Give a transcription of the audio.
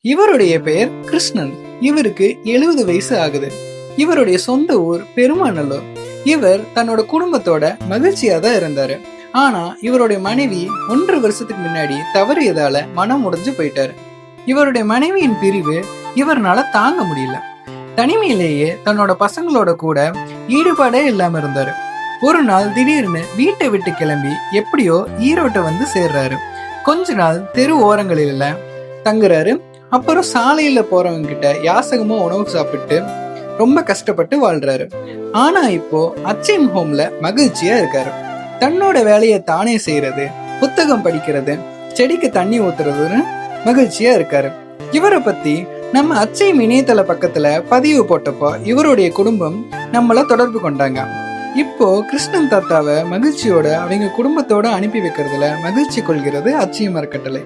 இவருடைய பெயர் கிருஷ்ணன். இவருக்கு எழுபது வயசு ஆகுது. இவருடைய சொந்த ஊர் பெருமாநல்லூர். இவர் தன்னோட குடும்பத்தோட மகிழ்ச்சியா தான் இருந்தாரு. ஆனா இவருடைய மனைவி ஒன்று வருஷத்துக்கு முன்னாடி தவறியதால மனம் உடைஞ்சு போயிட்டாரு. இவருடைய மனைவியின் பிரிவு இவர்னால தாங்க முடியல. தனிமையிலேயே தன்னோட பசங்களோட கூட ஈடுபாடே இல்லாம இருந்தாரு. ஒரு நாள் திடீர்னு வீட்டை விட்டு கிளம்பி எப்படியோ ஈரோட்டை வந்து சேர்றாரு. கொஞ்ச நாள் தெரு ஓரங்களில தங்குறாரு அப்புறம் சாலையில போறவங்க கிட்ட யாசகமா உணவு சாப்பிட்டு ரொம்ப கஷ்டப்பட்டு வாழ்றாரு. ஆனா இப்போ அச்சயம் ஹோம்ல மகிழ்ச்சியா இருக்காரு. தன்னோட வேலையை தானே செய்யறது புத்தகம் படிக்கிறது செடிக்கு தண்ணி ஊத்துறதுன்னு மகிழ்ச்சியா இருக்காரு. இவரை பத்தி நம்ம அச்சயம் இணையதள பக்கத்துல பதிவு போட்டப்போ இவருடைய குடும்பம் நம்மள தொடர்பு கொண்டாங்க. இப்போ கிருஷ்ணன் தாத்தாவை மகிழ்ச்சியோட அவங்க குடும்பத்தோட அனுப்பி வைக்கிறதுல மகிழ்ச்சி கொள்கிறது அச்சயம் அறக்கட்டளை.